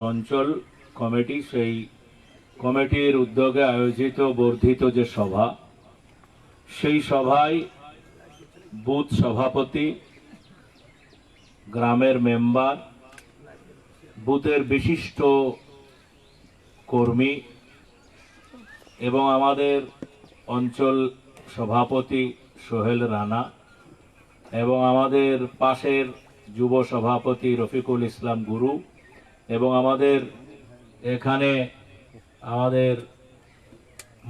অঞ্চল কমিটি, সেই কমিটির উদ্যোগে আয়োজিত বর্ধিত যে সভা, সেই সভায় বুথ সভাপতি, গ্রামের মেম্বার, বুথের বিশিষ্ট কর্মী এবং আমাদের অঞ্চল সভাপতি সোহেল রানা এবং আমাদের পাশের যুব সভাপতি রফিকুল ইসলাম গুরু এবং আমাদের এখানে আমাদের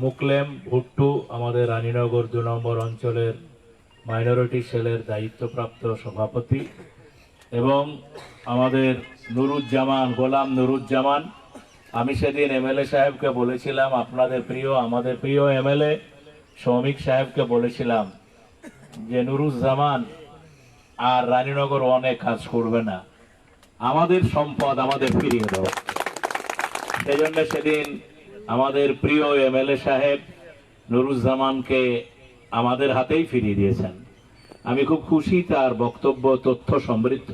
মুকলেম, ভুট্টু, আমাদের রানীনগর দু নম্বর অঞ্চলের মাইনরিটি সেলের দায়িত্বপ্রাপ্ত সভাপতি এবং আমাদের নুরুজ্জামান, গোলাম নুরুজ্জামান। আমি সেদিন এমএলএ সাহেবকে বলেছিলাম, আপনাদের প্রিয়, আমাদের প্রিয় এমএলএ শ্রমিক সাহেবকে বলেছিলাম যে নুরুজ্জামান আর রানীনগর অনেক কাজ করবে না। আমাদের সম্পদ আমাদের ফিরিয়ে দাও। সেই জন্য সেদিন আমাদের প্রিয় এমএলএ সাহেব নুরুজ্জামানকে আমাদের হাতেই ফিরিয়ে দিয়েছেন। আমি খুব খুশি তার বক্তব্য, তথ্য সমৃদ্ধ।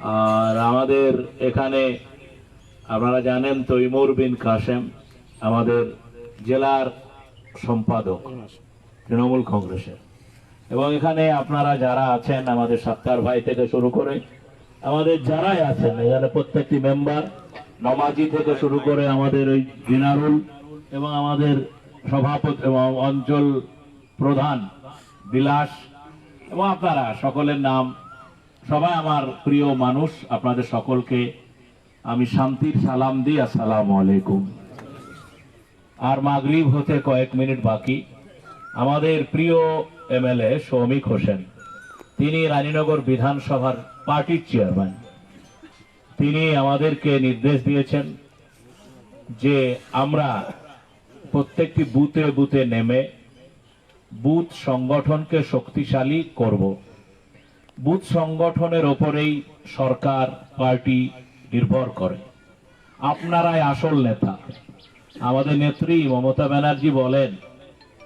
আর আমাদের এখানে আপনারা জানেন তৈমুর বিন কাসেম আমাদের জেলার সম্পাদক, তৃণমূল কংগ্রেসের। এবং এখানে আপনারা যারা আছেন আমাদের সাত্তার ভাই থেকে শুরু করে আমাদের যারাই আছেন এখানে প্রত্যেকটি মেম্বার নমাজি থেকে শুরু করে আমাদের ওই দিনারুল এবং আমাদের সভাপতি এবং অঞ্চল প্রধান বিলাস এবং আপনারা সকলের নাম, সবাই আমার প্রিয় মানুষ, আপনাদের সকলকে আমি শান্তির সালাম দিই, আসসালামু আলাইকুম। আর মাগরিব হতে কয়েক মিনিট বাকি। আমাদের প্রিয় এমএলএ সৌমিক হোসেন, তিনি রানীনগর বিধানসভার পার্টির চেয়ারম্যান। তিনি আমাদেরকে নির্দেশ দিয়েছেন যে আমরা প্রত্যেকটি বুথে বুথে নেমে বুথ সংগঠনকে শক্তিশালী করব। বুথ সংগঠনের ওপরেই সরকার পার্টি নির্ভর করে। আপনারাই আসল নেতা। আমাদের নেত্রী মমতা ব্যানার্জি বলেন,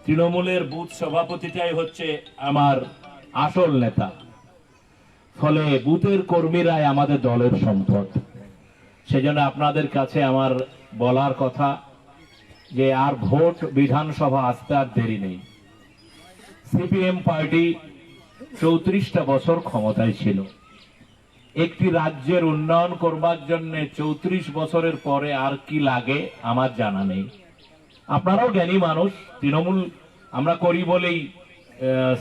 তৃণমূলের বুথ সভাপতিটাই হচ্ছে আমার আসল নেতা। ফলে বুথের কর্মীরাই আমাদের দলের সম্পদ। সেজন্য আপনাদের কাছে আমার বলার কথা যে আর ভোট বিধানসভা আসতে আর দেরি নেই। সিপিএম পার্টি চৌত্রিশটা বছর ক্ষমতায় ছিল। একটি রাজ্যের উন্নয়ন করবার জন্য চৌত্রিশ বছরের পরে আর কি লাগে আমার জানা নেই। আপনারাও জ্ঞানী মানুষ, তৃণমূল আমরা করি বলেই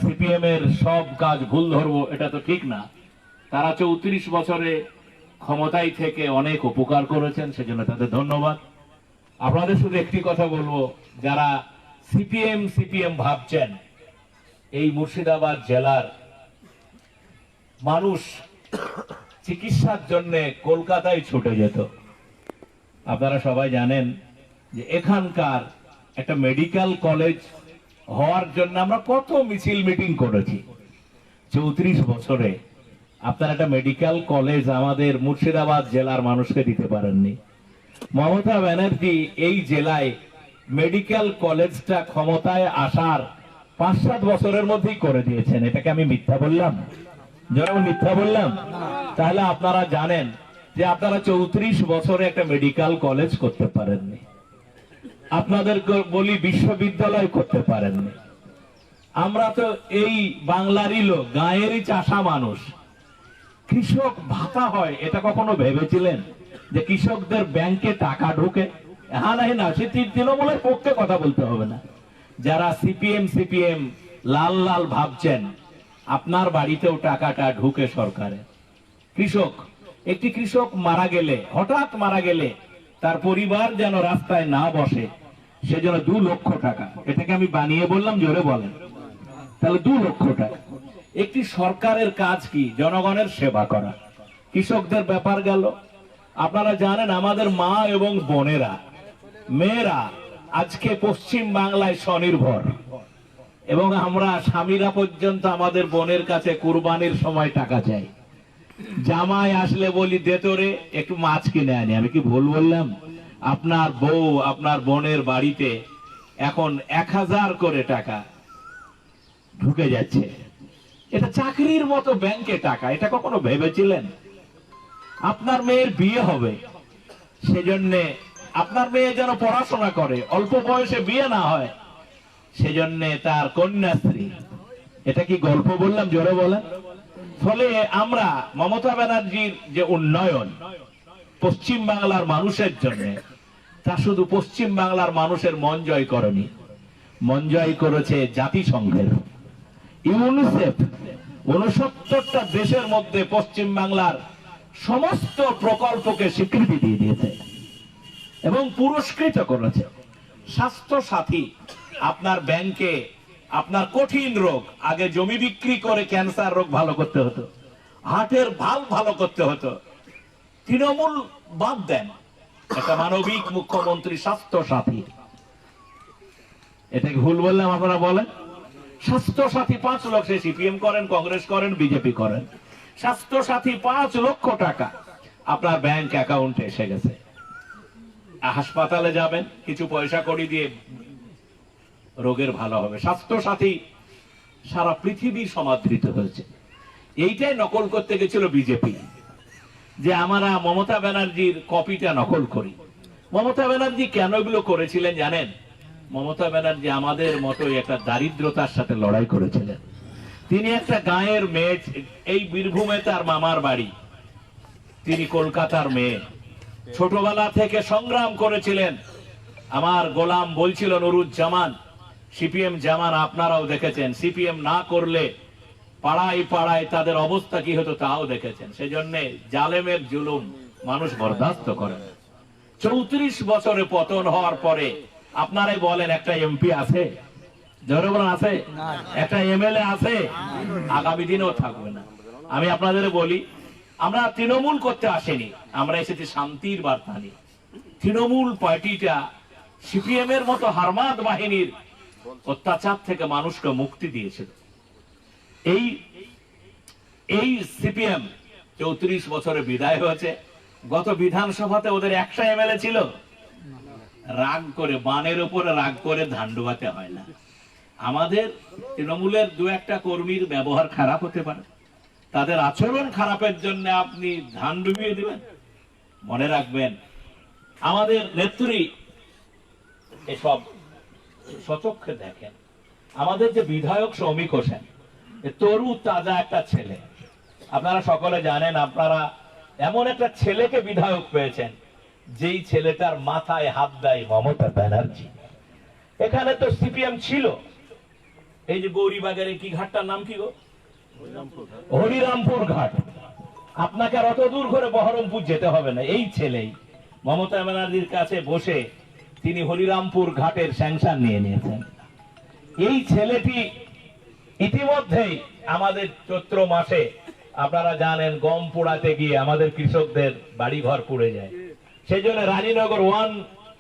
সিপিএম এর সব কাজ ভুল ধরবো, এটা তো ঠিক না। তারা চৌত্রিশ বছরে ক্ষমতায় থেকে অনেক উপকার করেছেন, সেজন্য তাদের ধন্যবাদ। আপনাদের শুধু একটি কথা বলব, যারা সিপিএম সিপিএম ভাবছেন, এই মুর্শিদাবাদ জেলার মানুষ চিকিৎসার জন্য কলকাতায় ছুটে যেত। আপনারা সবাই জানেন যে এখানকার একটা মেডিকেল কলেজ হওয়ার জন্য আমরা কত মিছিল মিটিং করেছি। চৌত্রিশ বছরে আপনার একটা মেডিকেল কলেজ আমাদের মুর্শিদাবাদ জেলার মানুষকে দিতে পারেননি। মমতা ব্যানার্জি এই জেলায় মেডিকেল কলেজটা ক্ষমতায় আসার পাঁচ সাত বছরের মধ্যেই করে দিয়েছেন। এটাকে আমি মিথ্যা বললাম? যেন মিথ্যা বললাম? তাহলে আপনারা জানেন যে আপনারা চৌত্রিশ বছরে একটা মেডিকেল কলেজ করতে পারেননি। আপনাদেরকে বলি বিশ্ববিদ্যালয় করতে পারেননি। আমরা তো এই বাংলারই লোক, গায়েরই চাষা মানুষ। কৃষক ভাতা হয়, এটা কখনো ভেবেছিলেন? যে কৃষকদের ব্যাংকে টাকা ঢোকে? হ্যাঁ নাই, না, সে তৃণমূলের পক্ষে কথা বলতে হবে না। যারা সিপিএম সিপিএম, লাল লাল ভাবছেন, আপনার বাড়িতেও টাকাটা ঢুকে সরকারে। কৃষক, একটি কৃষক মারা গেলে, হঠাৎ মারা গেলে, তার পরিবার যেন রাস্তায় না বসে সেজন্য দু লক্ষ টাকা, এটাকে আমি বানিয়ে বললাম, জোরে বলেন। তাহলে দু লক্ষ টাকা। একটি সরকারের কাজ কি? জনগণের সেবা করা। কৃষকদের ব্যাপার গেল। আপনারা জানেন আমাদের মা এবং বোনেরা, মেয়েরা আজকে পশ্চিম বাংলায় স্বনির্ভর। এবং আমরা স্বামীরা পর্যন্ত আমাদের বোনের কাছে কুরবানির সময় টাকা চাই। জামাই আসলে বলি, দে তোরে একটু মাছ কিনে আনি। আমি কি ভুল বললাম? আপনার বউ, আপনার বোনের বাড়িতে এখন এক হাজার করে টাকা ঢুকে যাচ্ছে। এটা চাকরির মতো ব্যাংকে টাকা, এটা কখনো ভেবেছিলেন? আপনার মেয়ের বিয়ে হবে, সেজন্যে আপনার মেয়ে যেন পড়াশোনা করে, অল্প বয়সে বিয়ে না হয়, সেজন্যে তার কন্যাশ্রী এটা কি গল্প বললাম, জোরে বলেন? ফলে আমরা মমতা ব্যানার্জির যে উন্নয়ন, পশ্চিম বাংলার মানুষের জন্য, তা শুধু পশ্চিম বাংলার মানুষের মন জয় করেনি। মন জয় করেছে জাতিসংঘের। ইউনিসেফ উনসত্তরটা দেশের মধ্যে পশ্চিম বাংলার সমস্ত প্রকল্পকে স্বীকৃতি দিয়ে দিয়েছে এবং পুরস্কৃত করেছে। স্বাস্থ্য সাথী আপনার ব্যাংকে আপনার কঠিন রোগ, আগে জমি বিক্রি করে ক্যান্সার রোগ ভালো করতে হতো হার্টের ভালো ভালো করতে হতো। তৃণমূল বাদ দেন। একটা মানবিক মুখ্যমন্ত্রী স্বাস্থ্য সাথী এটা কি ভুল বললাম আপনারা বলেন? স্বাস্থ্য সাথী পাঁচ লক্ষ সিপিএম করেন, কংগ্রেস করেন, বিজেপি করেন। স্বাস্থ্য সাথী পাঁচ লক্ষ টাকা আপনার ব্যাংক অ্যাকাউন্টে এসে গেছে। হাসপাতালে যাবেন, কিছু পয়সা করি দিয়ে রোগের ভালো হবে। স্বাস্থ্য সাথী সারা পৃথিবীর সমাদৃত হয়েছে। এইটাই নকল করতে গেছিল বিজেপি। যে আমরা মমতা ব্যানার্জির কপিটা নকল করি। মমতা ব্যানার্জি কেন এগুলো করেছিলেন জানেন? মমতা ব্যানার্জি আমাদের মতোই একটা দারিদ্রতার সাথে লড়াই করেছিলেন। তিনি একটা গায়ের মেয়ে, এই বীরভূমে তার মামার বাড়ি। তিনি কলকাতার মেয়ে। ছোটবেলা থেকে সংগ্রাম করেছিলেন। আমার গোলাম বলছিল, নুরুজ্জামান, সিপিএম জামান আপনারাও দেখেছেন। সিপিএম না করলে পাড়ায় পাড়ায় তাদের অবস্থা কি হতো তাও দেখেছেন। সেজন্য জালেমের জুলুম মানুষ বরদাস্ত করে। চৌত্রিশ বছরে পতন হওয়ার পরে আপনারাই বলেন, একটা এমপি আছে? বলেন, আছে? একটা এমএলএ আছে? আগামী দিনেও থাকবে না। আমি আপনাদের বলি, আমরা তৃণমূল করতে আসেনি। আমরা এসেছি শান্তির বার্তা নিয়ে। তৃণমূল পার্টিটা সিপিএম এর মতো হারমাদ বাহিনীর অত্যাচার থেকে মানুষকে মুক্তি দিয়েছিল। এই এই সিপিএম চৌত্রিশ বছরে বিদায় হয়েছে। গত বিধানসভাতে ওদের একটা এমএলএ ছিল। রাগ করে, বানের উপরে রাগ করে ধান ডুবাতে হয় না। আমাদের তৃণমূলের দু একটা কর্মীর ব্যবহার খারাপ হতে পারে। তাদের আচরণ খারাপের জন্য আপনি ধান ডুবিয়ে দেবেন। মনে রাখবেন, আমাদের নেত্রী এসব সচক্ষে দেখেন। আমাদের যে বিধায়ক শ্রমিক হোসেন তরু তাজা একটা ছেলে। আপনারা সকলে জানেন, আপনারা এমন একটা ছেলেকে বিধায়ক পেয়েছেন। যেই ছেলেটার মাথায় হাত দেয় মমতা ব্যানার্জি। এখানে তো সিপিএম ছিল। এই যে গৌরীবাগের কি ঘাটটার নাম কি গো? হরিরামপুর ঘাট। আপনাকে আর অত দূর করে বহরমপুর যেতে হবে না। এই ছেলেই মমতা ব্যানার্জির কাছে বসে তিনি হরিরামপুর ঘাটের স্যাংশন নিয়ে নিয়েছেন। এই ছেলেটি ইতিমধ্যেই আমাদের চৈত্র মাসে, আপনারা জানেন, গম পোড়াতে গিয়ে আমাদের কৃষকদের বাড়ি ঘর পুড়ে যায়। সেই জন্য রানীনগর ওয়ান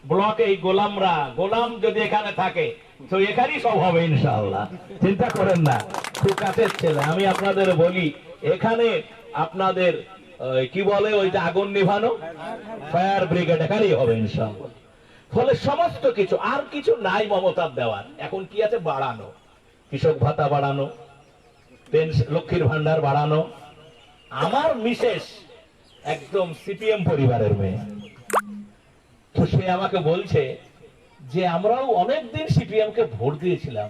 ব্লকে এই গোলামরা, গোলাম যদি এখানে থাকে, তো এখানেই সব হবে ইনশাআল্লাহ। চিন্তা করেন না, খুব কাছের ছেলে, আমি আপনাদের বলি, এখানে আপনাদের কি বলে ওইটা, আগুন নিভানো? ফায়ার ব্রিগেড এখানেই হবে ইনশাআল্লাহ। ফলে সমস্ত কিছু, আর কিছু নাই মমতার দেওয়ার। এখন কি আছে? বাড়ানো। কৃষক ভাতা বাড়ানো লক্ষ্মীর ভান্ডার বাড়ানো। আমার মিসেস একদম সিপিএম পরিবারের মেয়ে। সে আমাকে বলছে যে, আমরাও অনেকদিন সিপিএম কে ভোট দিয়েছিলাম,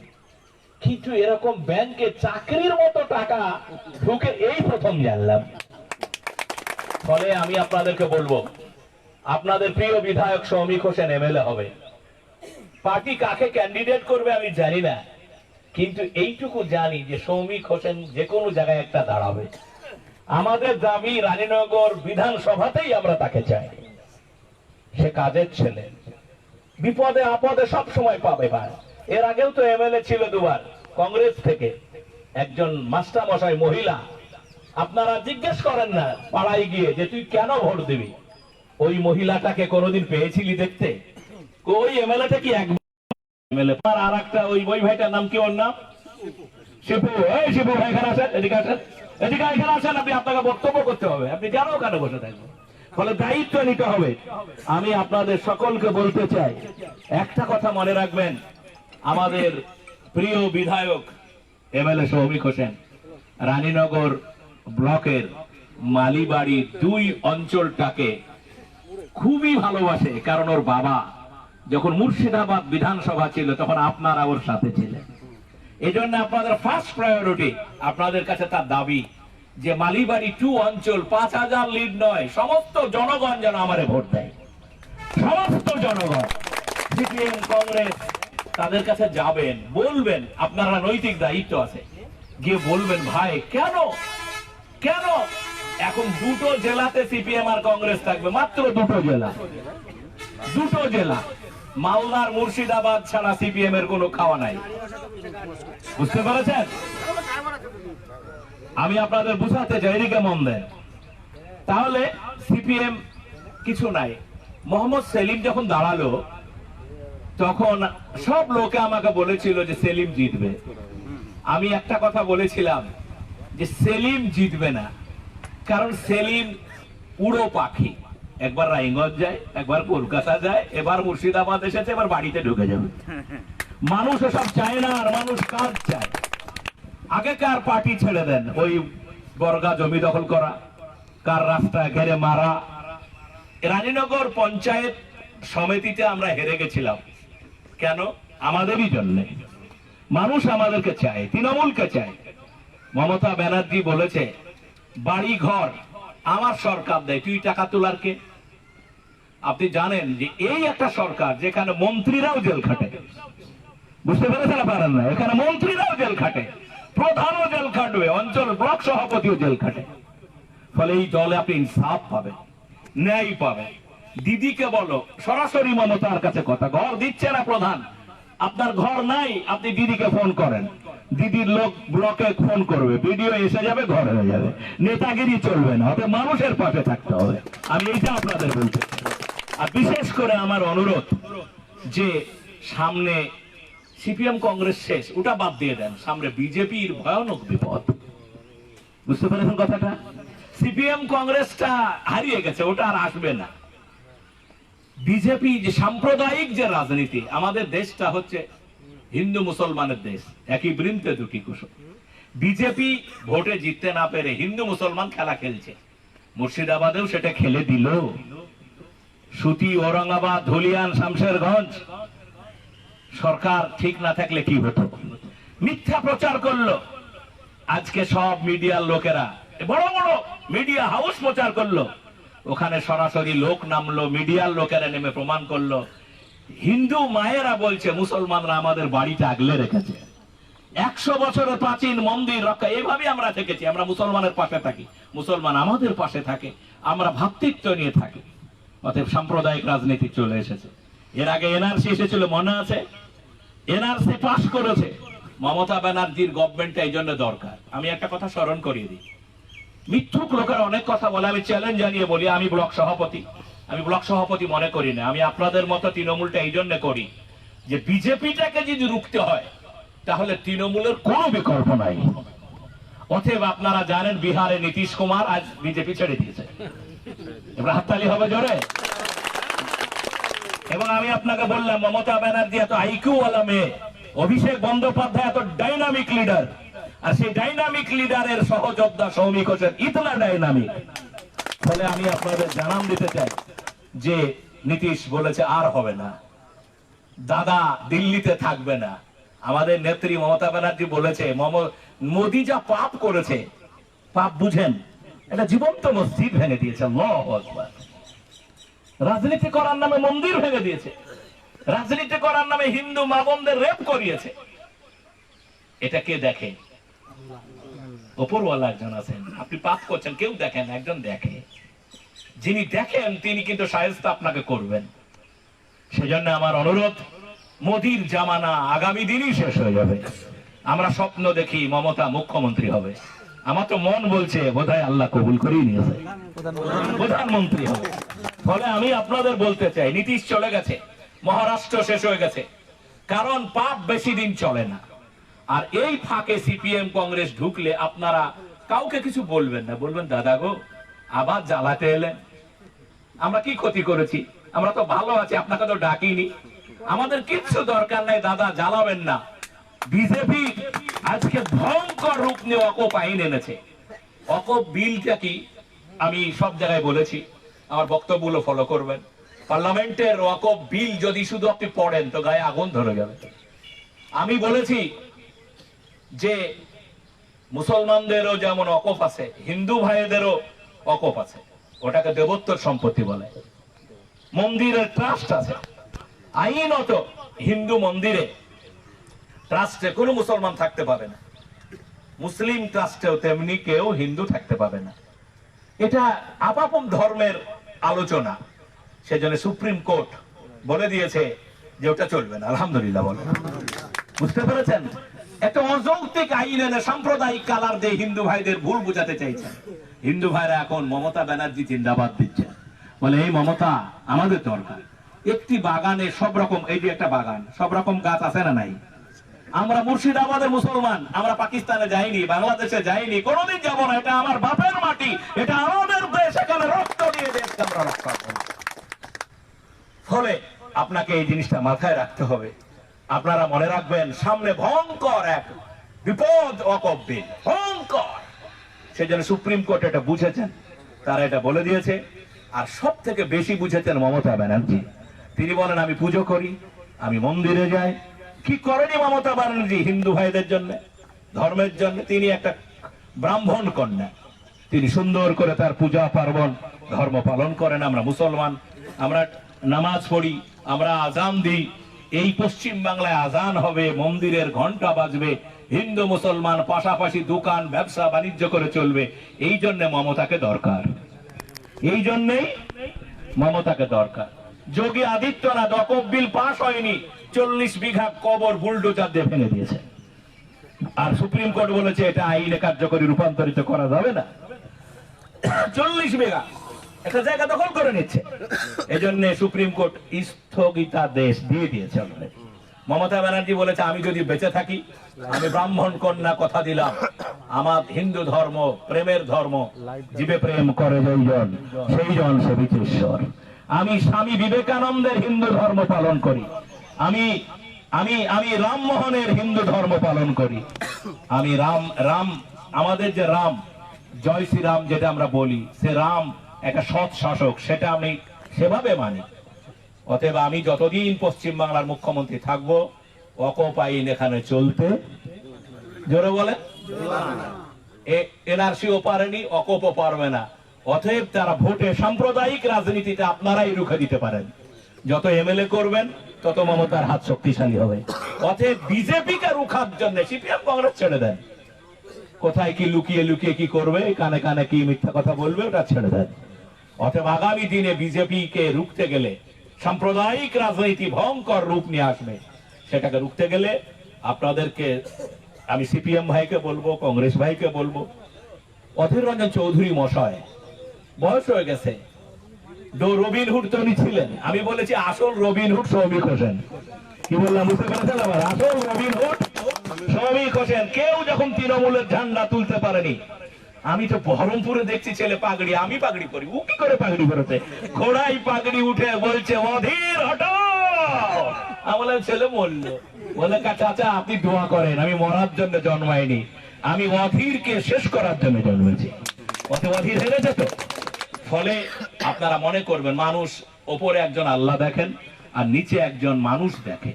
কিন্তু এরকম ব্যাংকে চাকরির মতো টাকা ঢুকে এই প্রথম জানলাম। ফলে আমি আপনাদেরকে বলব, আপনাদের প্রিয় বিধায়ক সৌমিক হোসেন এমএলএ হবে। পার্টি কাকে ক্যান্ডিডেট করবে আমি জানি না, কিন্তু এইটুকু জানি যে, সৌমিক হোসেন যে কোনো জায়গায় একটা দাঁড়াবে। আমাদের দাবি রানীনগর বিধানসভাতেই আমরা তাকে চাই। সে কাজের ছেলে। বিপদে আপদে সব সময় পাবে ভাই। এর আগেও তো এমএলএ ছিল দুবার, কংগ্রেস থেকে। একজন মাস্টার মশাই মহিলা। আপনারা জিজ্ঞেস করেন না, পাড়ায় গিয়ে যে তুই কেন ভোট দিবি? ওই মহিলাটাকে কোনোদিন পেয়েছিলি দেখতে? ওই এমএলএটা কি এক এমএলএ? আর একটা ওই ওই ভাইটার নাম কি ওর নাম? শিবু এই শিবু ভাই, এখানে আসেন, এদিকে আসেন। এদিকে এখানে আসেন, আপনি আপনাকে বক্তব্য করতে হবে। আপনি কেন ওখানে বসে থাকবেন? ফলে দায়িত্ব নিতে হবে। আমি আপনাদের সকলকে বলতে চাই, একটা কথা মনে রাখবেন, আমাদের প্রিয় বিধায়ক এমএলএ সৌমিক হোসেন, রানীনগর ব্লকের মালিবাড়ি দুই অঞ্চলটাকে খুবই ভালোবাসে, কারণ ওর বাবা যখন মুর্শিদাবাদ বিধানসভা ছিল, তখন আপনারা ওর সাথে ছিলেন। এই জন্য আপনাদের ফার্স্ট প্রায়োরিটি আপনাদের কাছে তার দাবি। যে মালিবাড়ি টু অঞ্চল পাঁচ হাজার লিড নয়, সমস্ত জনগণ যেন আমারে ভোট দেয়। সমস্ত জনগণ, সিপিএম, কংগ্রেস, তাদের কাছে যাবেন, বলবেন, আপনারা নৈতিক দায়িত্ব আছে। গিয়ে বলবেন, ভাই, কেন? কেন? এখন দুটো জেলাতে সিপিএম আর কংগ্রেস থাকবে, মাত্র দুটো জেলা। দুটো জেলা। মালদার মুর্শিদাবাদ ছাড়া সিপিএম এর কোনো খাওয়া নাই। বুঝতে পেরেছেন? আমি আপনাদের বুঝাতে চাই, এদিকে মন দেন। তাহলে সিপিএম কিছু নাই। মোহাম্মদ সেলিম যখন দাঁড়াল, তখন সব লোকে আমাকে বলেছিল যে সেলিম জিতবে। আমি একটা কথা বলেছিলাম যে সেলিম জিতবে না, কারণ সেলিম উড়ো পাখি। একবার রায়গঞ্জ যায়, একবার কলকাতা যায়, এবার মুর্শিদাবাদ এসেছে, এবার বাড়িতে ঢুকে যাবে। মানুষ সব চায় না আর মানুষ কাজ চায়? আগেকার পার্টি ছেড়ে দেন, ওই বর্গা জমি দখল করা, কার রাস্তা ঘেরে মারা। রানীনগর পঞ্চায়েত সমিতিতে আমরা হেরে গেছিলাম। কেন? আমাদেরই জন্য। মানুষ আমাদেরকে চায়, তৃণমূলকে চায়। মমতা ব্যানার্জি বলেছে বাড়ি ঘর আমার সরকার দেয়, তুই টাকা তোলার কে? আপনি জানেন যে এই একটা সরকার যেখানে মন্ত্রীরাও জেল খাটে। বুঝতে পেরেছেন পারেন না? এখানে মন্ত্রীরাও জেল খাটে। প্রধানও জেল খাটবে, অঞ্চল ব্লক সভাপতিও জেল খাটে। ফলে এই দলে আপনি ইনসাফ পাবেন, ন্যায় পাবেন। দিদিকে বলো, সরাসরি মমতার কাছে কথা, ঘর দিচ্ছে না প্রধান। আপনার ঘর নাই, আপনি দিদিকে ফোন করেন। দিদির লোক ব্লকে ফোন করবে, ভিডিও এসে যাবে, ঘর হয়ে যাবে। নেতাগিরি চলবে না, অতএব মানুষের পাশে থাকতে হবে। আমি এইটা আপনাদের বলতে আর বিশেষ করে আমার অনুরোধ যে সামনে সিপিএম কংগ্রেস শেষ, ওটা বাদ দিয়ে দেন। সামনে বিজেপির ভয়ানক বিপদ। বুঝতে পেরেছেন কথাটা? সিপিএম কংগ্রেসটা হারিয়ে গেছে, ওটা আর আসবে না। বিজেপি যে সাম্প্রদায়িক যে রাজনীতি, আমাদের দেশটা হচ্ছে হিন্দু মুসলমানের দেশ, একই বৃন্তে দুটি কুসুম। বিজেপি ভোটে জিততে না পেরে হিন্দু মুসলমান খেলা খেলছে। মুর্শিদাবাদেও সেটা খেলে দিল। সুতি, ঔরঙ্গাবাদ, ধুলিয়ান, শামশেরগঞ্জ সরকার ঠিক না থাকলে কি হতো? মিথ্যা প্রচার করল। আজকে সব মিডিয়ার লোকেরা বড় বড় মিডিয়া হাউস প্রচার করল। ওখানে সরাসরি লোক নামলো, মিডিয়ার লোকেরা নেমে প্রমাণ করল। হিন্দু মায়েরা বলছে, মুসলমানরা আমাদের বাড়িতে আগলে রেখেছে। একশো বছরের প্রাচীন মন্দির রক্ষা এইভাবে আমরা থেকেছি। আমরা মুসলমানের পাশে থাকি। মুসলমান আমাদের পাশে থাকে। আমরা ভাতৃত্ব নিয়ে থাকি। অতএব সাম্প্রদায়িক রাজনীতি চলে এসেছে। এর আগে এনআরসি এসেছিল, মনে আছে? এনআরসি পাশ করেছে। মমতা ব্যানার্জির গভর্নমেন্ট এই জন্য দরকার। আমি একটা কথা স্মরণ করিয়ে দিই। মিথ্যুক লোকের অনেক কথা বলে, আমি চ্যালেঞ্জ জানিয়ে বলি, আমি ব্লক সভাপতি। আমি ব্লক সভাপতি মনে করি না। আমি আপনাদের মতো তৃণমূলটা এই জন্য করি যে বিজেপিটাকে যদি রুখতে হয়, তাহলে তৃণমূলের কোনো বিকল্প নাই। অতএব আপনারা জানেন বিহারে নীতিশ কুমার আজ বিজেপি ছেড়ে দিয়েছে। এবার হাততালি হবে জোরে। এবং আমি আপনাকে বললাম, মমতা ব্যানার্জি এত আইকিউ ওয়ালা মেয়ে, অভিষেক বন্দ্যোপাধ্যায় এত ডাইনামিক লিডার আর সেই ডাইনামিক লিডারের সহযোদ্ধা সৌমিক হোসেন ইতলা ডাইনামিক ফলে আমি আপনাদের জানান দিতে চাই যে, নীতিশ বলেছে আর হবে না। দাদা দিল্লিতে থাকবে না। আমাদের নেত্রী মমতা ব্যানার্জি বলেছে মোদি যা পাপ করেছে, পাপ বুঝেন, এটা জীবন্ত মসজিদ ভেঙে দিয়েছে আকবার। রাজনীতি করার নামে মন্দির ভেঙে দিয়েছে। রাজনীতি করার নামে হিন্দু মা বোনদের রেপ করিয়েছে। এটা কে দেখে? ওপরওয়ালা একজন আছেন। আপনি পাপ করছেন, কেউ দেখেন একজন দেখে। যিনি দেখেন, তিনি কিন্তু সাহেস্তা আপনাকে করবেন। সেজন্য আমার অনুরোধ, মোদির জামানা আগামী দিনই শেষ হয়ে যাবে। আমরা স্বপ্ন দেখি মমতা মুখ্যমন্ত্রী হবে। আমার তো মন বলছে, বোধহয় আল্লাহ কবুল করেই নিয়েছে। প্রধানমন্ত্রী হবে ফলে আমি আপনাদের বলতে চাই, নীতিশ চলে গেছে, মহারাষ্ট্র শেষ হয়ে গেছে। কারণ পাপ বেশি দিন চলে না। আর এই ফাঁকে সিপিএম কংগ্রেস ঢুকলে আপনারা কাউকে কিছু বলবেন না। বলবেন, দাদা গো, আবার জ্বালাতে এলেন। আমরা কি ক্ষতি করেছি? আমরা তো ভালো আছি, আপনাকে তো ডাকিনি। আমাদের কিচ্ছু দরকার নাই, দাদা, জ্বালাবেন না। বিজেপি আজকে ভয়ঙ্কর রূপ নিয়ে অকপ আইন এনেছে। অকপ বিলটা কি? আমি সব জায়গায় বলেছি। আমার বক্তব্যগুলো ফলো করবেন। পার্লামেন্টের ওয়াকফ বিল যদি শুধু আপনি পড়েন, তো গায়ে আগুন ধরে যাবে। আমি বলেছি যে মুসলমানদেরও যেমন অকফ আছে, হিন্দু ভাইদেরও অকফ আছে। ওটাকে দেবোত্তর সম্পত্তি বলে। মন্দিরের ট্রাস্ট আছে। আইনত হিন্দু মন্দিরে ট্রাস্টে কোনো মুসলমান থাকতে পাবে না। মুসলিম ট্রাস্টেও তেমনি কেউ হিন্দু থাকতে পাবে না। এটা আপাপম ধর্মের আলোচনা। সেজন্য সুপ্রিম কোর্ট বলে দিয়েছে যে ওটা চলবে না। আলহামদুলিল্লাহ বলে। বুঝতে পেরেছেন? একটা অযৌক্তিক আইন এনে সাম্প্রদায়িক কালার দিয়ে হিন্দু ভাইদের ভুল বুঝাতে চাইছেন। হিন্দু ভাইরা এখন মমতা ব্যানার্জি জিন্দাবাদ দিচ্ছে বলে, এই মমতা, আমাদের দরকার। একটি বাগানে সব রকম এই যে একটা বাগান সব রকম গাছ আছে না নাই? আমরা মুর্শিদাবাদের মুসলমান, আমরা পাকিস্তানে যাইনি, বাংলাদেশে যাইনি, কোনোদিন যাব না, এটা আমার বাপের মাটি, এটা আমাদের দেশ, এখানে রক্ত দিয়ে দেশকে আমরা রক্ষা করব। ফলে আপনাকে এই জিনিসটা মাথায় রাখতে হবে। আপনারা মনে রাখবেন, সামনে ভয়ঙ্কর এক বিপদ অকব্যে ভয়ঙ্কর। সেজন্য সুপ্রিম কোর্ট এটা বুঝেছেন, তারা এটা বলে দিয়েছে। আর সব থেকে বেশি বুঝেছেন মমতা ব্যানার্জি। তিনি বলেন, আমি পুজো করি, আমি মন্দিরে যাই কি করেনি মমতা ব্যানার্জি হিন্দু ভাইদের জন্য? ধর্মের জন্য। তিনি একটা ব্রাহ্মণ কন্যা। তিনি সুন্দর করে তার পূজা পার্বণ ধর্ম পালন করেন। আমরা মুসলমান, আমরা নামাজ পড়ি, আমরা আজান দিই। এই পশ্চিম বাংলায় আজান হবে, মন্দিরের ঘণ্টা বাজবে, হিন্দু মুসলমান পাশাপাশি দোকান, ব্যবসা, বাণিজ্য করে চলবে। এই জন্য মমতাকে দরকার। এই জন্যই মমতাকে দরকার। যোগী আদিত্যনাথ অকব বিল পাশ হয়নি। চল্লিশ বিঘা কবর বুলডোজার দিয়ে ভেঙে দিয়েছে। আর সুপ্রিম কোর্ট বলেছে এটা আইনে কার্যকরী রূপান্তরিত করা যাবে না। চল্লিশ বিঘা একটা জায়গা দখল করে নিচ্ছে। এই জন্য সুপ্রিম কোর্ট দিয়ে দিয়েছে। মমতা ব্যানার্জি বলেছে, আমি যদি বেঁচে থাকি, আমি ব্রাহ্মণ কন্যা কথা দিলাম। আমার হিন্দু ধর্ম, প্রেমের ধর্ম, জীবে প্রেম করে যেইজন সেই জন সেবিত আমি স্বামী বিবেকানন্দের হিন্দু ধর্ম পালন করি। আমি আমি আমি রামমোহনের হিন্দু ধর্ম পালন করি। আমি রাম রাম, আমাদের যে রাম, জয় শ্রীরাম যেটা আমরা বলি, সে রাম একটা সৎ শাসক, সেটা আমি সেভাবে মানি। অতএব আমি যতদিন পশ্চিম বাংলার মুখ্যমন্ত্রী থাকব অকপ আইন এখানে চলতে। জোরে বলে এনআরসিও পারেনি অকপও পারবে না। অতএব তারা ভোটে সাম্প্রদায়িক রাজনীতিতে আপনারাই রুখে দিতে পারেন। যত এমএলএ করবেন তত মমতার হাত শক্তিশালী হবে। অতএব বিজেপিকে রুখার জন্য সিপিএম কংগ্রেস ছেড়ে দেন। কোথায় কি লুকিয়ে লুকিয়ে কি করবে, কানে কানে কি মিথ্যা কথা বলবে, ওটা ছেড়ে দেন। অতএব আগামী দিনে বিজেপি কে রুখতে গেলে সাম্প্রদায়িক রাজনীতি ভয়ঙ্কর রূপ নিয়ে আসবে। সেটাকে রুখতে গেলে আপনাদেরকে আমি সিপিএম ভাইকে বলব, কংগ্রেস ভাইকে বলব। অধীর রঞ্জন চৌধুরী মশায়, বয়স হয়ে গেছে। ডো রবিন হুড তো উনি ছিলেন। আমি বলেছি, আসল রবিনহুড সৌমিক হোসেন। কি বললাম, বুঝতে পেরেছেন আবার? আসল রবিনহুড সৌমিক হোসেন। কেউ যখন তৃণমূলের ঝান্ডা তুলতে পারেনি, আমি তো বহরমপুরে দেখছি ছেলে পাগড়ি, আমি পাগড়ি করি ও কি করে পাগড়ি করেছে ঘোড়াই পাগড়ি উঠে বলছে, অধীর হটাও আমি বললাম, ছেলে মরলো। বলে, "কা চাচা, আপনি দোয়া করেন, আমি মরার জন্য জন্মাইনি। আমি অধীরকে শেষ করার জন্য জন্মেছি। অত অধীর হেরেছে তো ফলে আপনারা মনে করবেন মানুষ ওপরে একজন আল্লাহ দেখেন আর নিচে একজন মানুষ দেখে।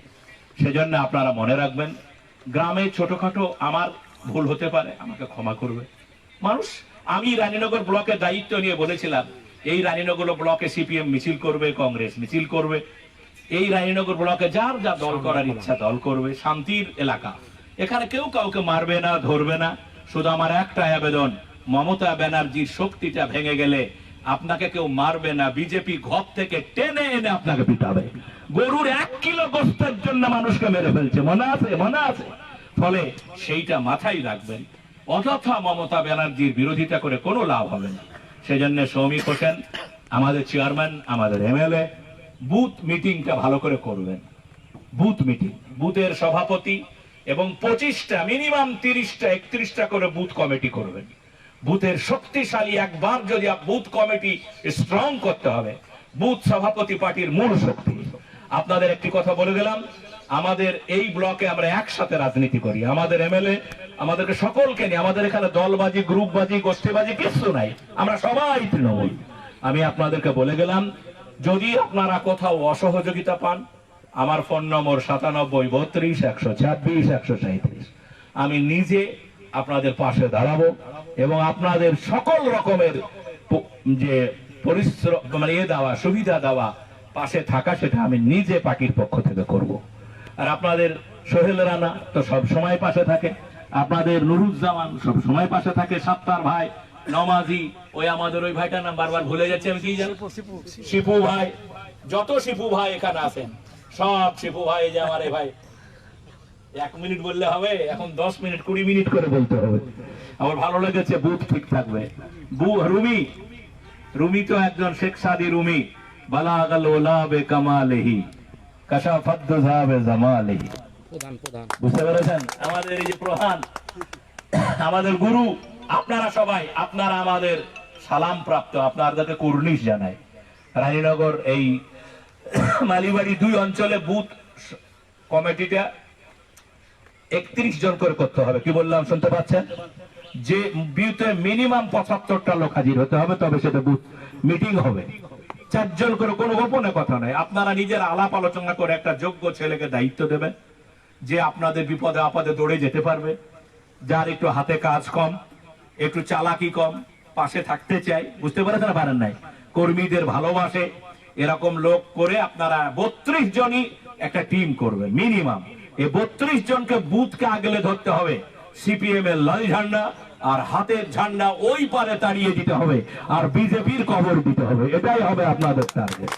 সেজন্য আপনারা মনে রাখবেন গ্রামে ছোটখাটো আমার ভুল হতে পারে আমাকে ক্ষমা করবে। মানুষ আমি রানীনগর ব্লকের দায়িত্ব নিয়ে বলেছিলাম এই রানীনগর ব্লকে সিপিএম মিছিল করবে কংগ্রেস মিছিল করবে। এই রানীনগর ব্লকে যার যা দল করার ইচ্ছা দল করবে শান্তির এলাকা। এখানে কেউ কাউকে মারবে না ধরবে না। শুধু আমার একটা আবেদন মমতা ব্যানার্জির শক্তিটা ভেঙে গেলে আপনাকে কেউ মারবে না বিজেপি ঘর থেকে টেনে এনে আপনাকে পিটাবে। গরুর এক কিলো গোস্তের জন্য মানুষকে মেরে ফেলছে। মনে আছে মনে আছে? ফলে সেইটা মাথায় রাখবেন। অযথা মমতা ব্যানার্জির বিরোধিতা করে কোনো লাভ হবে না। সেজন্য সৌমিক হোসেন, আমাদের চেয়ারম্যান আমাদের এমএলএ বুথ মিটিংটা ভালো করে করবেন। বুথ মিটিং, বুথের সভাপতি এবং পঁচিশটা মিনিমাম তিরিশটা, একত্রিশটা করে বুথ কমিটি করবেন। বুথের শক্তিশালী একবার যদি বুথ কমিটি স্ট্রং করতে হবে বুথ সভাপতি পার্টির মূল শক্তি। আপনাদের একটি কথা বলে দিলাম, আমাদের এই ব্লকে আমরা একসাথে রাজনীতি করি। আমাদের এমএলএ, আমাদেরকে সকলকে নিয়ে, আমাদের এখানে দলবাজি, গ্রুপবাজি, গোষ্ঠীবাজি কিছু নাই, আমরা সবাই তৃণমূল। আমি আপনাদেরকে বলে গেলাম, যদি আপনারা কোথাও অসহযোগিতা পান, আমার ফোন নম্বর সাতানব্বই, বত্রিশ, একশো ছাব্বিশ, একশো সাঁত্রিশ আমি নিজে আপনাদের পাশে দাঁড়াবো এবং আপনাদের সকল রকমের যে পরিশ্রম মানে এ দেওয়া, সুবিধা দেওয়া পাশে থাকা, সেটা আমি নিজে পার্টির পক্ষ থেকে করব। আর আপনাদের সোহেল রানা তো সব সময় পাশে থাকে, আপনাদের নুরুজ্জামান সব সময় পাশে থাকে, সাত্তার ভাই, নমাজি, ওই আমাদের ওই ভাইটার নাম বারবার ভুলে যাচ্ছে, আমি কি জানি? শিপু ভাই, যত শিপু ভাই এখানে আছেন, সব শিপু ভাই যে আমার এই ভাই। এক মিনিট বললে হবে এখন দশ মিনিট কুড়ি মিনিট করে বলতে হবে। আমার ভালো লেগেছে বুথ ঠিক থাকবে। বু রুমি। রুমি তো একজন শেখ সাদি রুমি। ওলাবে কামালেহি জামালেহি। বুঝতে পেরেছেন? আমাদের এই যে প্রধান আমাদের গুরু আপনারা সবাই আপনারা আমাদের সালাম প্রাপ্ত আপনাদেরকে কুর্নিশ জানাই রানীনগর এই মালিবাড়ি দুই অঞ্চলে বুথ কমিটিটা একত্রিশ জন করে করতে হবে। কি বললাম, শুনতে পাচ্ছেন? যে বিউতে মিনিমাম পঁচাত্তরটা লোক হাজির হতে হবে, তবে সেটা বুথ মিটিং হবে। চারজন করে কোনো গোপনে কথা নয় আপনারা নিজের আলাপ আলোচনা করে একটা যোগ্য ছেলেকে দায়িত্ব দেবেন, যে আপনাদের বিপদে আপদে দৌড়ে যেতে পারবে। যার একটু হাতে কাজ কম, একটু চালাকি কম, পাশে থাকতে চাই বুঝতে পারেন না, পারেন নাই? কর্মীদের ভালোবাসে, এরকম লোক করে আপনারা বত্রিশ জনই একটা টিম করবে মিনিমাম এই বত্রিশ জনকে বুথকে আগলে ধরতে হবে। সিপিএম এর লাল ঝান্ডা আর হাতের ঝান্ডা ওই পারে তাড়িয়ে দিতে হবে আর বিজেপির কবর দিতে হবে। এটাই হবে আপনাদের টার্গেট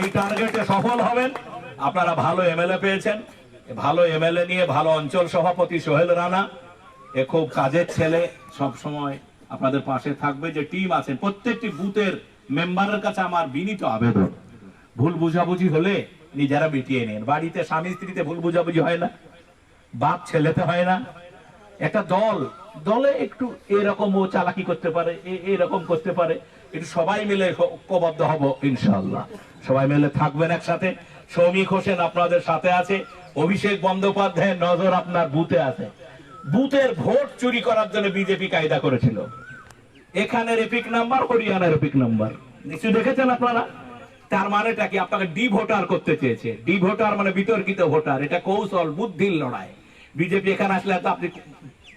এই টার্গেটে সফল হবেন। আপনারা ভালো এমএলএ পেয়েছেন। ভালো এমএলএ নিয়ে ভালো অঞ্চল সভাপতি সোহেল রানা। এ খুব কাজের ছেলে। সব সময় আপনাদের পাশে থাকবে যে টিম আছেন। প্রত্যেকটি বুথের মেম্বারের কাছে আমার বিনীত আবেদন। ভুল বুঝাবুঝি হলে নিজেরা মিটিয়ে নেন। বাড়িতে স্বামী স্ত্রীতে ভুল বুঝাবুঝি হয় না, বাপ ছেলেতে হয় না। একটা দল, দলে একটু এরকম ও চালাকি করতে পারে এরকম করতে পারে। একটু সবাই মিলে ঐক্য- ঐক্যবদ্ধ হব ইনশাল্লাহ সবাই মিলে থাকবেন একসাথে। সৌমিক হোসেন আপনাদের সাথে আছে। অভিষেক বন্দ্যোপাধ্যায়ের নজর আপনার বুথে আছে। বুথের ভোট চুরি করার জন্য বিজেপি কায়দা করেছিল। এখানের এপিক নাম্বার, হরিয়ানার এপিক নাম্বার। নিশ্চয়ই দেখেছেন আপনারা? তার মানেটা কি? আপনাকে ডি ভোটার করতে চেয়েছে। ডি ভোটার মানে বিতর্কিত ভোটার। এটা কৌশল, বুদ্ধির লড়াই। বিজেপি এখানে আসলে তো আপনি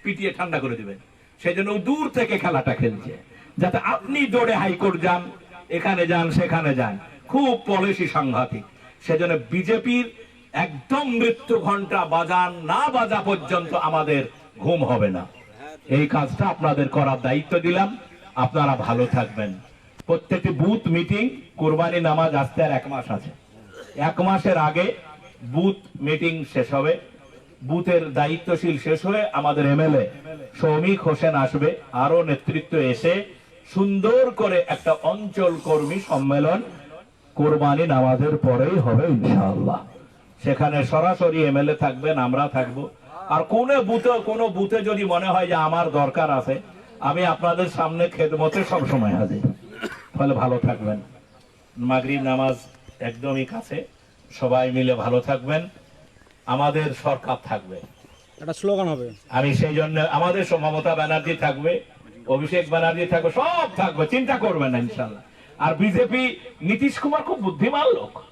পিটিয়ে ঠান্ডা করে দিবেন। সেই জন্য দূর থেকে খেলাটা খেলছে। যাতে আপনি দৌড়ে হাইকোর্ট যান, এখানে যান, সেখানে যান। খুব পলিসি সাংঘাতিক। সেজন্য বিজেপির একদম মৃত্যু ঘণ্টা বাজান না বাজা পর্যন্ত আমাদের ঘুম হবে না। এই কাজটা আপনাদের করার দায়িত্ব দিলাম। আপনারা ভালো থাকবেন। প্রত্যেকটি বুথ মিটিং কোরবানি নামাজ আসতে আর এক মাস আছে। এক মাসের আগে বুথ মিটিং শেষ হবে। বুথের দায়িত্বশীল শেষ হয়ে আমাদের এমএলএ সৌমিক হোসেন আসবে। আরও নেতৃত্ব এসে সুন্দর করে একটা অঞ্চল কর্মী সম্মেলন কোরবানি নামাজের পরেই হবে ইনশাআল্লাহ। সেখানে সরাসরি এমএলএ থাকবেন, আমরা থাকব। আর কোন বুথে কোন বুথে যদি মনে হয় যে আমার দরকার আছে, আমি আপনাদের সামনে খেদমতে সব সময় হাজির। ফলে ভালো থাকবেন। মাগরিব নামাজ একদমই কাছে। সবাই মিলে ভালো থাকবেন। আমাদের সরকার থাকবে। একটা স্লোগান হবে। আমি সেই জন্য আমাদের মমতা ব্যানার্জি থাকবে অভিষেক ব্যানার্জি থাকবে সব থাকবে। চিন্তা করবেন না ইনশাল্লাহ। আর বিজেপি নীতিশ কুমার খুব বুদ্ধিমান লোক।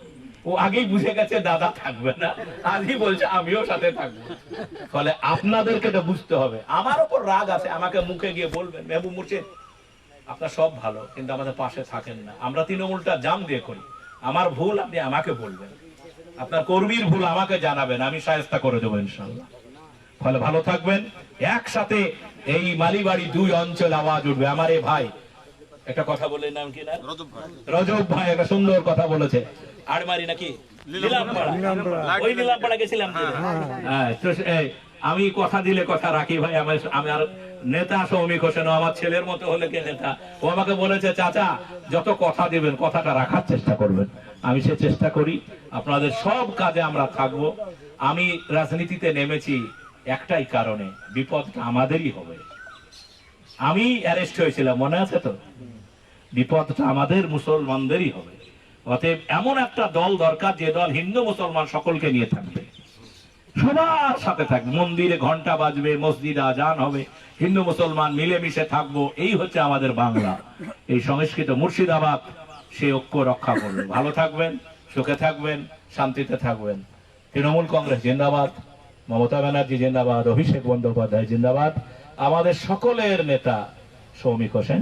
ও আগেই বুঝে গেছে দাদা থাকবে না আজই বলছে আমিও সাথে থাকব। ফলে আপনাদেরকে এটা বুঝতে হবে। আমার উপর রাগ আছে আমাকে মুখে গিয়ে বলবেন মেহবুব মুর্শিদ আপনার সব ভালো কিন্তু আমাদের পাশে থাকেন না। আমরা তৃণমূলটা জাম দিয়ে করি। আমার ভুল আপনি আমাকে বলবেন। আপনার কর্মীর ভুল আমাকে জানাবেন আমি সায়স্তা করে দেবো ইনশাল্লাহ ফলে ভালো থাকবেন। একসাথে এই মালিবাড়ি দুই অঞ্চল আওয়াজ উঠবে। আমার এই ভাই একটা কথা বলে নাম কি না? রজব ভাই। একটা সুন্দর কথা বলেছে। আড়মারি নাকি? নীলামপাড়া ওই নীলামপাড়া গেছিলাম হ্যাঁ, আমি কথা দিলে কথা রাখি ভাই, আমার আমার নেতা সৌমিক হোসেন আমার ছেলের মতো হলে কে নেতা? ও আমাকে বলেছে, চাচা, যত কথা দিবেন, কথাটা রাখার চেষ্টা করবেন। আমি সে চেষ্টা করি, আপনাদের সব কাজে আমরা থাকব। আমি রাজনীতিতে নেমেছি একটাই কারণে, বিপদটা আমাদেরই হবে। আমি অ্যারেস্ট হয়েছিলাম, মনে আছে তো? বিপদটা আমাদের মুসলমানদেরই হবে। অতএব এমন একটা দল দরকার, যে দল হিন্দু মুসলমান সকলকে নিয়ে থাকবে। সবার সাথে থাকবে। মন্দিরে ঘণ্টা বাজবে, মসজিদে আজান হবে, হিন্দু, মুসলমান মিলেমিশে থাকব, এই হচ্ছে আমাদের বাংলা। এই সংস্কৃত মুর্শিদাবাদ, সে ঐক্য রক্ষা করবে। ভালো থাকবেন, সুখে থাকবেন, শান্তিতে থাকবেন। তৃণমূল কংগ্রেস জিন্দাবাদ, মমতা ব্যানার্জি জিন্দাবাদ, অভিষেক বন্দ্যোপাধ্যায় জিন্দাবাদ। আমাদের সকলের নেতা, সৌমিক হোসেন